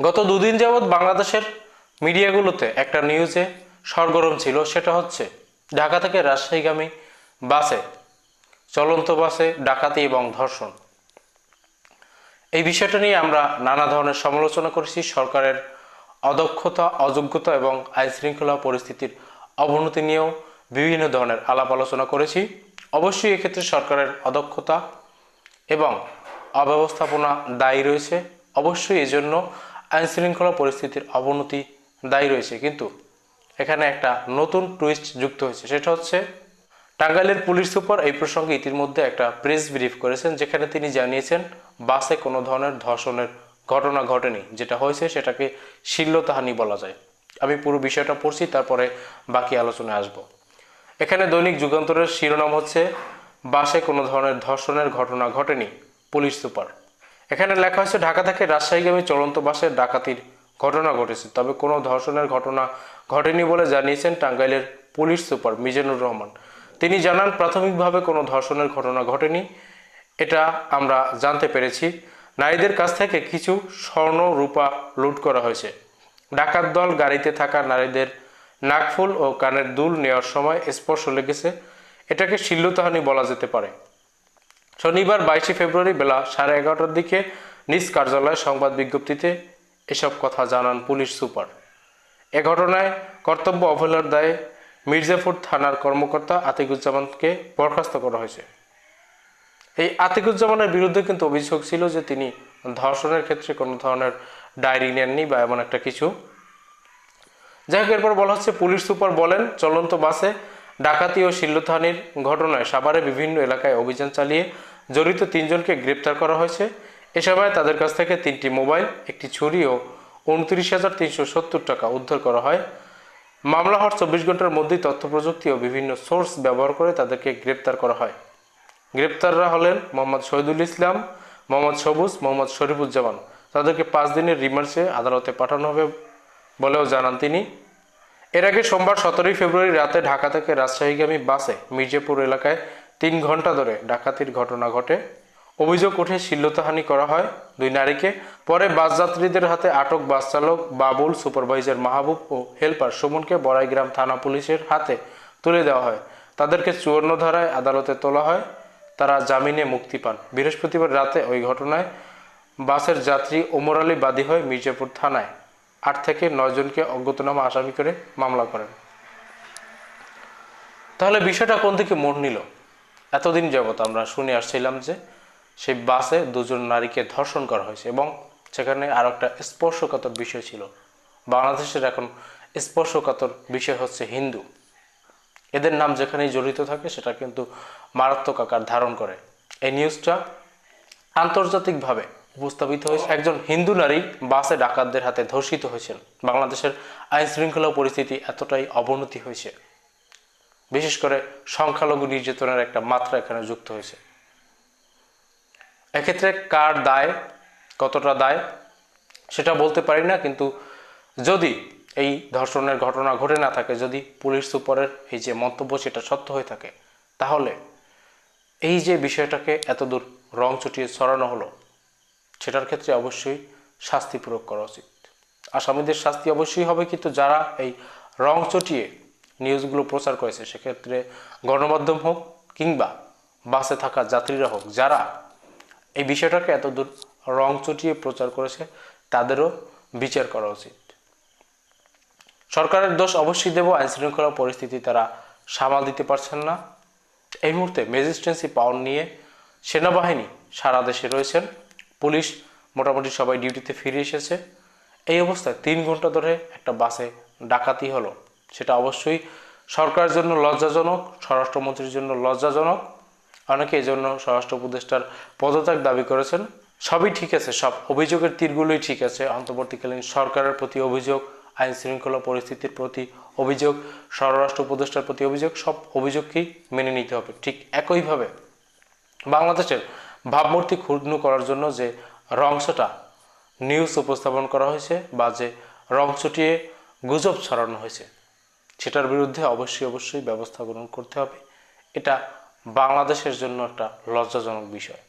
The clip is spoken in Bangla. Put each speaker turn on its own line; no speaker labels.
গত দুদিন যাবৎ বাংলাদেশের মিডিয়াগুলোতে একটা নিউজে সরগরম ছিল, সেটা হচ্ছে ঢাকা থেকে রাজশাহীগামী বাসে, চলন্ত বাসে ডাকাতি এবং ধর্ষণ। এই বিষয়টা নিয়ে আমরা নানা ধরনের সমালোচনা করেছি। সরকারের অদক্ষতা, অযোগ্যতা এবং আইনশৃঙ্খলা পরিস্থিতির অবনতি নিয়েও বিভিন্ন ধরনের আলাপ আলোচনা করেছি। অবশ্যই এক্ষেত্রে সরকারের অদক্ষতা এবং অব্যবস্থাপনা দায়ী রয়েছে। অবশ্যই এজন্য আইনশৃঙ্খলা পরিস্থিতির অবনতি দায়ী রয়েছে। কিন্তু এখানে একটা নতুন টুইস্ট যুক্ত হয়েছে। সেটা হচ্ছে টাঙ্গাইলের পুলিশ সুপার এই প্রসঙ্গে ইতিমধ্যে একটা প্রেস ব্রিফ করেছেন, যেখানে তিনি জানিয়েছেন, বাসে কোনো ধরনের ধর্ষণের ঘটনা ঘটেনি। যেটা হয়েছে সেটাকে শিল্লতাহানি বলা যায়। আমি পুরো বিষয়টা পড়ছি, তারপরে বাকি আলোচনায় আসব। এখানে দৈনিক যুগান্তরের শিরোনাম হচ্ছে, বাসে কোনো ধরনের ধর্ষণের ঘটনা ঘটেনি, পুলিশ সুপার। এখানে লেখা হয়েছে ঢাকা থেকে রাজশাহীগামী চলন্ত বাসে ডাকাতির ঘটনা ঘটেছে। তবে কোনো ধর্ষণের ঘটনা ঘটেনি বলে জানিয়েছেন টাঙ্গাইলের পুলিশ সুপার মিজানুর রহমান। তিনি জানান, প্রাথমিকভাবে কোনো ধর্ষণের ঘটনা ঘটেনি। এটা আমরা জানতে পেরেছি। নারীদের কাছ থেকে কিছু স্বর্ণ রূপা লুট করা হয়েছে। ডাকাত দল গাড়িতে থাকা নারীদের নাকফুল ও কানের দুল নেওয়ার সময় স্পর্শ লেগেছে। এটাকে শিল্লতাহানি বলা যেতে পারে। শনিবার বাইশে ফেব্রুয়ারি বেলা সাড়ে এগারোটার দিকে নিজ কার্যালয়ে সংবাদ বিজ্ঞপ্তিতে এসব কথা জানান পুলিশ সুপার। এ ঘটনায় কর্তব্য অবহেলার দায়ে মির্জাপুর থানার কর্মকর্তা আতিকুজ্জামানকে বরখাস্ত করা হয়েছে। এই আতিকুজ্জামানের বিরুদ্ধে কিন্তু অভিযোগ ছিল যে তিনি ধর্ষণের ক্ষেত্রে কোনো ধরনের ডায়েরি নেননি বা এমন একটা কিছু। যাই হোক, এরপর বলা হচ্ছে, পুলিশ সুপার বলেন, চলন্ত বাসে ডাকাতি ও শিল্লতাহানির ঘটনায় সাভারে বিভিন্ন এলাকায় অভিযান চালিয়ে জড়িত তিনজনকে গ্রেপ্তার করা হয়েছে। এ সময় তাদের কাছ থেকে তিনটি মোবাইল, একটি ছুরি ও উনত্রিশ হাজার তিনশো সত্তর টাকা উদ্ধার করা হয়। মামলা হওয়ার চব্বিশ ঘণ্টার মধ্যেই তথ্য প্রযুক্তি ও বিভিন্ন সোর্স ব্যবহার করে তাদেরকে গ্রেপ্তার করা হয়। গ্রেপ্তাররা হলেন মোহাম্মদ শহীদুল ইসলাম, মোহাম্মদ সবুজ, মোহাম্মদ শরীফুজ্জামান। তাদেরকে পাঁচ দিনের রিমান্ডে আদালতে পাঠানো হবে বলেও জানান তিনি। এর আগে সোমবার সতেরোই ফেব্রুয়ারি রাতে ঢাকা থেকে রাজশাহীগামী বাসে মির্জাপুর এলাকায় তিন ঘণ্টা ধরে ডাকাতির ঘটনা ঘটে। অভিযোগ উঠে শিল্লতাহানি করা হয় দুই নারীকে। পরে বাস যাত্রীদের হাতে আটক বাস চালক বাবুল সুপারভাইজার মাহবুব ও হেলপার সুমনকে বড়াইগ্রাম থানা পুলিশের হাতে তুলে দেওয়া হয়। তাদেরকে চুয়ান্ন ধারায় আদালতে তোলা হয়। তারা জামিনে মুক্তি পান। বৃহস্পতিবার রাতে ওই ঘটনায় বাসের যাত্রী ওমর আলী বাদী হয়ে মির্জাপুর থানায় আট থেকে নয় জনকে অজ্ঞাতনামা আসামি করে মামলা করেন। তাহলে বিষয়টা কোন দিকে মোড় নিল? এতদিন যাবত আমরা শুনে আসছিলাম যে সেই বাসে দুজন নারীকে ধর্ষণ করা হয়েছে এবং সেখানে আরও একটা স্পর্শকাতর বিষয় ছিল। বাংলাদেশের এখন স্পর্শকাতর বিষয় হচ্ছে হিন্দু। এদের নাম যেখানেই জড়িত থাকে সেটা কিন্তু মারাত্মক আকার ধারণ করে। এই নিউজটা আন্তর্জাতিকভাবে উপস্থাপিত হয়েছে। একজন হিন্দু নারী বাসে ডাকাতদের হাতে ধর্ষিত হয়েছেন। বাংলাদেশের আইন শৃঙ্খলা পরিস্থিতি এতটাই অবনতি হয়েছে। বিশেষ করে সংখ্যালঘু নির্যাতনের একটা মাত্রা এখানে যুক্ত হয়েছে। এক্ষেত্রে কার দায়, কতটা দায়, সেটা বলতে পারি না, কিন্তু যদি এই ধর্ষণের ঘটনা ঘটে না থাকে, যদি পুলিশ সুপারের এই যে মন্তব্য সেটা সত্য হয়ে থাকে, তাহলে এই যে বিষয়টাকে এতদূর রং চটিয়ে ছড়ানো হলো, সেটার ক্ষেত্রে অবশ্যই শাস্তি প্রয়োগ করা উচিত। আসামিদের শাস্তি অবশ্যই হবে, কিন্তু যারা এই রং চটিয়ে নিউজগুলো প্রচার করেছে, সেক্ষেত্রে গণমাধ্যম হোক কিংবা বাসে থাকা যাত্রীরা হোক, যারা এই বিষয়টাকে এতদূর রং চটিয়ে প্রচার করেছে, তাদেরও বিচার করা উচিত। সরকারের দোষ অবশ্যই দেব আইন শৃঙ্খলা পরিস্থিতি তারা সামাল দিতে পারছেন না। এই মুহূর্তে ম্যাজিস্ট্রেন্সি পাওয়ার নিয়ে সেনাবাহিনী সারা দেশে রয়েছেন। পুলিশ মোটামুটি সবাই ডিউটিতে ফিরে এসেছে। এই অবস্থায় তিন ঘণ্টা ধরে একটা বাসে ডাকাতি হলো। সেটা অবশ্যই সরকারের জন্য লজ্জাজনক, স্বরাষ্ট্রমন্ত্রীর জন্য লজ্জাজনক। অনেকে এই জন্য স্বরাষ্ট্র উপদেষ্টার পদত্যাগ দাবি করেছেন। সবই ঠিক আছে, সব অভিযোগের তীরগুলোই ঠিক আছে। অন্তর্বর্তীকালীন সরকারের প্রতি অভিযোগ আইন শৃঙ্খলা পরিস্থিতির প্রতি অভিযোগ, স্বরাষ্ট্র উপদেষ্টার প্রতি অভিযোগ, সব অভিযোগকেই মেনে নিতে হবে। ঠিক একইভাবে বাংলাদেশের ভাবমূর্তি ক্ষুণ্ণ করার জন্য যে রংশটা নিউজ উপস্থাপন করা হয়েছে বা যে রং চটিয়ে গুজব ছড়ানো হয়েছে সেটার বিরুদ্ধে অবশ্যই অবশ্যই ব্যবস্থা গ্রহণ করতে হবে। এটা বাংলাদেশের জন্য একটা লজ্জাজনক বিষয়।